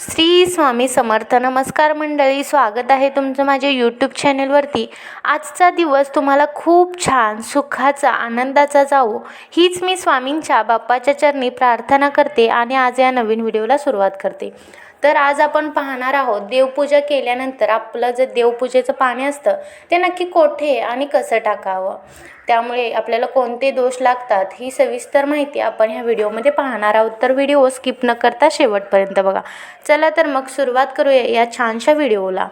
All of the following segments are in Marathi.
श्री स्वामी समर्थ नमस्कार मंडळी स्वागत आहे तुमचं माझ्या यूट्यूब चॅनेलवरती आजचा दिवस तुम्हाला खूप छान सुखाचा आनंदाचा जावो. हीच मी स्वामींच्या बाप्पाच्या चरणी प्रार्थना करते आणि आज या नवीन व्हिडिओला सुरुवात करते. तर आज आपण पाहणार आहोत देवपूजा केल्यानंतर आपलं जे देवपूजेचं पाणी असतं ते नक्की कोठे आणि कसं टाकावं? त्यामुळे आपल्याला कोणते दोष लागतात ही सविस्तर माहिती आपण ह्या व्हिडिओमध्ये पाहणार आहोत. तर व्हिडिओ स्किप न करता शेवटपर्यंत बघा. चला तर मग सुरुवात करूया या छानशा व्हिडिओला.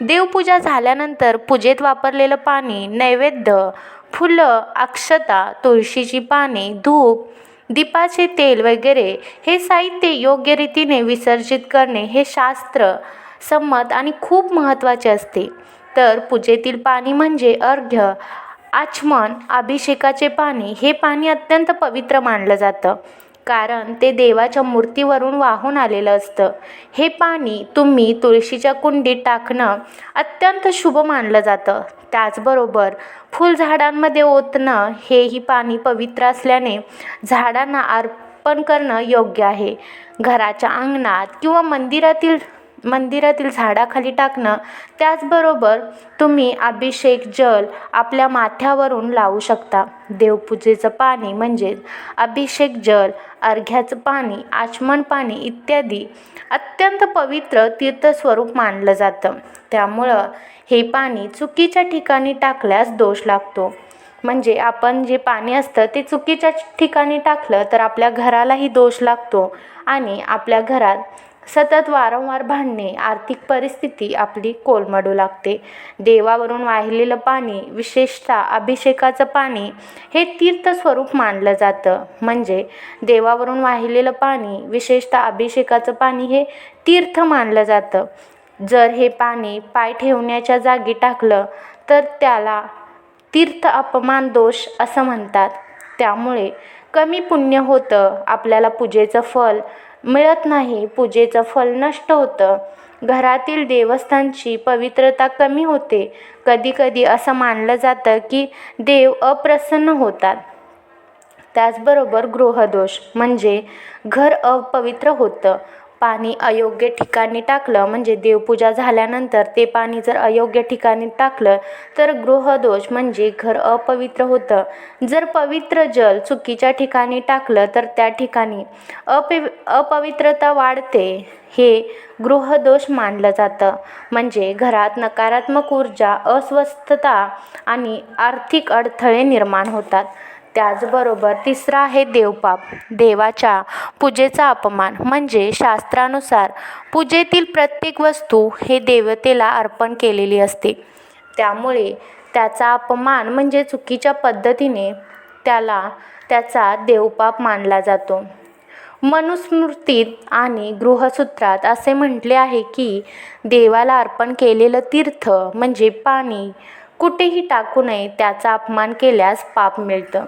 देवपूजा झाल्यानंतर पूजेत वापरलेलं पाणी नैवेद्य फुलं अक्षता तुळशीची पाने धूप दीपाचे तेल वगैरे हे साहित्य योग्य रीतीने विसर्जित करणे हे शास्त्र संमत आणि खूप महत्त्वाचे असते. तर पूजेतील पाणी म्हणजे अर्घ्य आचमन अभिषेकाचे पाणी हे पाणी अत्यंत पवित्र मानलं जातं. कारण ते देवाच्या मूर्तीवरून वाहून आलेलं असतं. हे पाणी तुम्ही तुळशीच्या कुंडीत टाकणं अत्यंत शुभ मानलं जातं. त्याचबरोबर फुलझाडांमध्ये ओतणं हेही पाणी पवित्र असल्याने झाडांना अर्पण करणं योग्य आहे. घराच्या अंगणात किंवा मंदिरातील मंदिरातील झाडाखाली टाकणं त्याचबरोबर तुम्ही अभिषेक जल आपल्या माथ्यावरून लावू शकता. देवपूजेचं पाणी म्हणजेच अभिषेक जल अर्घ्याचं पाणी आचमन पाणी इत्यादी अत्यंत पवित्र तीर्थस्वरूप मानलं जातं. त्यामुळं हे पाणी चुकीच्या ठिकाणी टाकल्यास दोष लागतो. म्हणजे आपण जे पाणी असतं ते चुकीच्या ठिकाणी टाकलं तर आपल्या घरालाही दोष लागतो आणि आपल्या घरात सतत वारंवार भांडणे आर्थिक परिस्थिती आपली कोलमडू लागते. देवावरून वाहिलेलं पाणी विशेषतः अभिषेकाचं पाणी हे तीर्थस्वरूप मानलं जातं. म्हणजे देवावरून वाहिलेलं पाणी विशेषतः अभिषेकाचं पाणी हे तीर्थ मानलं जातं. जर हे पाणी पाय ठेवण्याच्या जागी टाकलं तर त्याला तीर्थ अपमान दोष असं म्हणतात. त्यामुळे कमी पुण्य होतं. आपल्याला पूजेचं फल मिळत नाही. पूजेचं फल नष्ट होतं. घरातील देवस्थानची पवित्रता कमी होते. कधीकधी असं मानलं जातं की देव अप्रसन्न होतात. त्याचबरोबर गृहदोष म्हणजे घर अपवित्र होतं. पाणी अयोग्य ठिकाणी टाकलं म्हणजे देवपूजा झाल्यानंतर ते पाणी जर अयोग्य ठिकाणी टाकलं तर गृहदोष म्हणजे घर अपवित्र होतं. जर पवित्र जल चुकीच्या ठिकाणी टाकलं तर त्या ठिकाणी अपवि अपवित्रता वाढते हे गृहदोष मानलं जातं. म्हणजे घरात नकारात्मक ऊर्जा अस्वस्थता आणि आर्थिक अडथळे निर्माण होतात. त्याचबरोबर तिसरा आहे देवपाप देवाच्या पूजेचा अपमान. म्हणजे शास्त्रानुसार पूजेतील प्रत्येक वस्तू हे देवतेला अर्पण केलेली असते. त्यामुळे त्याचा अपमान म्हणजे चुकीच्या पद्धतीने त्याला त्याचा देवपाप मानला जातो. मनुस्मृतीत आणि गृहसूत्रात असे म्हटले आहे की देवाला अर्पण केलेलं तीर्थ म्हणजे पाणी. कुठेही टाकू नये त्याचा अपमान केल्यास पाप मिळतं.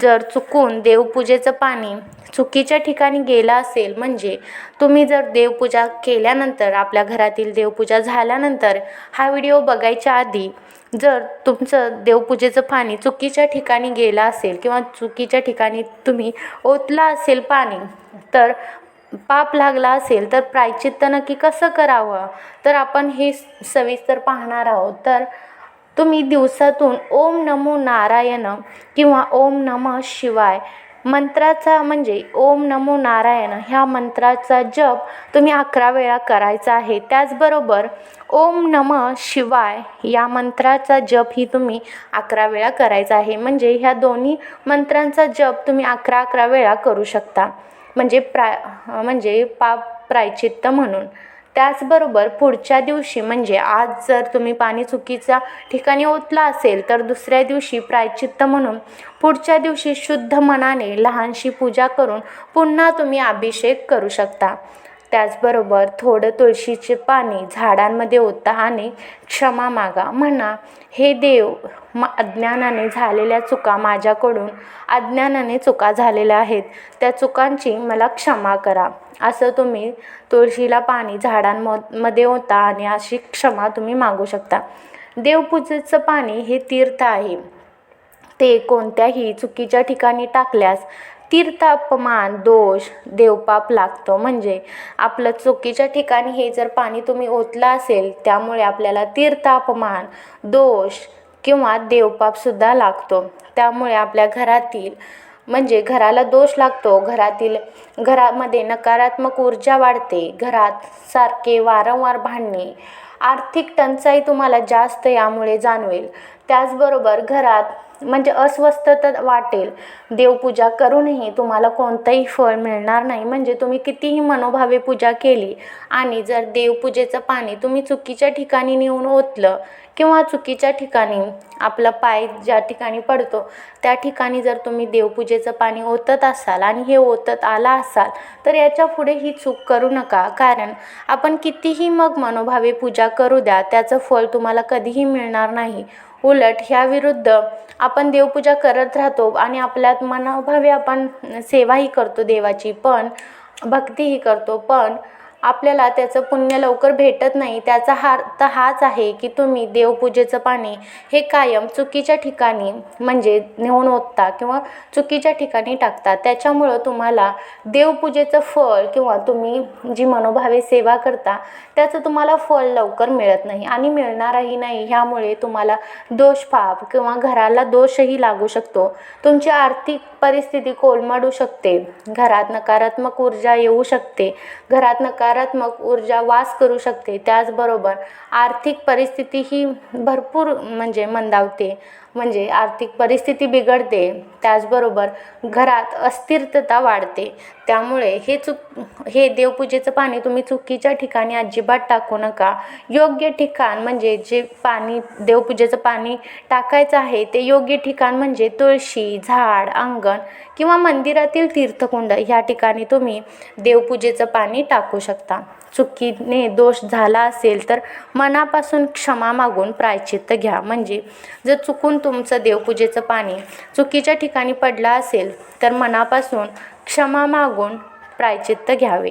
जर चुकून देवपूजेचं पाणी चुकीच्या ठिकाणी गेलं असेल म्हणजे तुम्ही जर देवपूजा केल्यानंतर आपल्या घरातील देवपूजा झाल्यानंतर हा व्हिडिओ बघायच्या आधी जर तुमचं देवपूजेचं पाणी चुकीच्या ठिकाणी गेलं असेल किंवा चुकीच्या ठिकाणी तुम्ही ओतला असेल पाणी तर पाप लागला असेल तर प्रायचित्त नक्की कसं करावं? तर आपण हे सविस्तर पाहणार आहोत. तर तुम्ही दिवसातून ओम नमो नारायण किंवा ओम नम शिवाय मंत्राचा म्हणजे ओम नमो नारायण ह्या मंत्राचा जप तुम्ही अकरा वेळा करायचा आहे. त्याचबरोबर ओम नम शिवाय या मंत्राचा जप ही तुम्ही अकरा वेळा करायचा आहे. म्हणजे ह्या दोन्ही मंत्रांचा जप तुम्ही अकरा अकरा वेळा करू शकता. म्हणजे प्राय म्हणजे पाप प्रायचित्त म्हणून. त्याचबरोबर पुढच्या दिवशी म्हणजे आज जर तुम्ही पाणी चुकीच्या ठिकाणी ओतला असेल तर दुसऱ्या दिवशी प्रायचित्त म्हणून पुढच्या दिवशी शुद्ध मनाने लहानशी पूजा करून पुन्हा तुम्ही अभिषेक करू शकता. त्याचबरोबर थोडं तुळशीचे पाणी झाडांमध्ये ओता आणि क्षमा मागा. म्हणा हे देव म अज्ञानाने झालेल्या चुका माझ्याकडून अज्ञानाने चुका झालेल्या आहेत. त्या चुकांची मला क्षमा करा. असं तुम्ही तुळशीला पाणी झाडांमध्ये ओता आणि अशी क्षमा तुम्ही मागू शकता. देवपूजेचं पाणी हे तीर्थ आहे. ते कोणत्याही चुकीच्या ठिकाणी टाकल्यास तीर्थ अपमान दोष देवपाप लागतो. म्हणजे आपलं चुकीच्या ठिकाणी हे जर पाणी तुम्ही ओतलं असेल त्यामुळे आपल्याला तीर्थ अपमान दोष किंवा देवपापसुद्धा लागतो. त्यामुळे आपल्या घरातील म्हणजे घराला दोष लागतो. घरातील घरामध्ये नकारात्मक ऊर्जा वाढते. घरात सारखे वारंवार भांडणे आर्थिक टंचाई तुम्हाला जास्त यामुळे जाणवेल. त्याचबरोबर घरात म्हणजे अस्वस्थता वाटेल. देवपूजा करूनही तुम्हाला कोणतंही फळ मिळणार नाही. म्हणजे तुम्ही कितीही मनोभावे पूजा केली आणि जर देवपूजेचं पाणी तुम्ही चुकीच्या ठिकाणी नेऊन ओतलं किंवा चुकीच्या ठिकाणी आपला पाय ज्या ठिकाणी पडतो त्या ठिकाणी जर तुम्ही देवपूजेचं पाणी ओतत असाल आणि हे ओतत आला असाल तर याच्यापुढे ही चूक करू नका. कारण आपण कितीही मग मनोभावे पूजा करू द्या त्याचं फळ तुम्हाला कधीही मिळणार नाही. उलट ह्याविरुद्ध आपण देवपूजा करत राहतो आणि आपल्यात मनोभावे आपण सेवाही करतो देवाची पण भक्तीही करतो. पण आपल्याला त्याचं पुण्य लवकर भेटत नाही. त्याचा हा अर्थ हाच आहे की तुम्ही देवपूजेचं पाणी हे कायम चुकीच्या ठिकाणी म्हणजे नेऊन ओतता किंवा चुकीच्या ठिकाणी टाकता. त्याच्यामुळं तुम्हाला देवपूजेचं फळ किंवा तुम्ही जी मनोभावे सेवा करता त्याचं तुम्हाला फळ लवकर मिळत नाही. आणि मिळणारही नाही ह्यामुळे तुम्हाला दोषपाप किंवा घराला दोषही लागू शकतो. तुमची आर्थिक परिस्थिती कोलमडू शकते. घरात नकारात्मक ऊर्जा येऊ शकते. घरात नकार सकारात्मक ऊर्जा वास करू शकते. त्याचबरोबर आर्थिक परिस्थिती ही भरपूर म्हणजे मंदावते. म्हणजे आर्थिक परिस्थिती बिघडते त्याचबरोबर घरात अस्थिरता वाढते. त्यामुळे हे चुक हे देवपूजेचं पाणी तुम्ही चुकीच्या ठिकाणी अजिबात टाकू नका. योग्य ठिकाण म्हणजे जे पाणी देवपूजेचं पाणी टाकायचं आहे ते योग्य ठिकाण म्हणजे तुळशी झाड अंगण किंवा मंदिरातील तीर्थकुंड ह्या ठिकाणी तुम्ही देवपूजेचं पाणी टाकू शकता. चुकीने दोष झाला असेल तर मनापासून क्षमा मागून प्रायचित्त घ्या. म्हणजे जर चुकून तुमचं देवपूजेचं पाणी चुकीच्या ठिकाणी पडलं असेल तर मनापासून क्षमा मागून प्रायचित्त घ्यावे.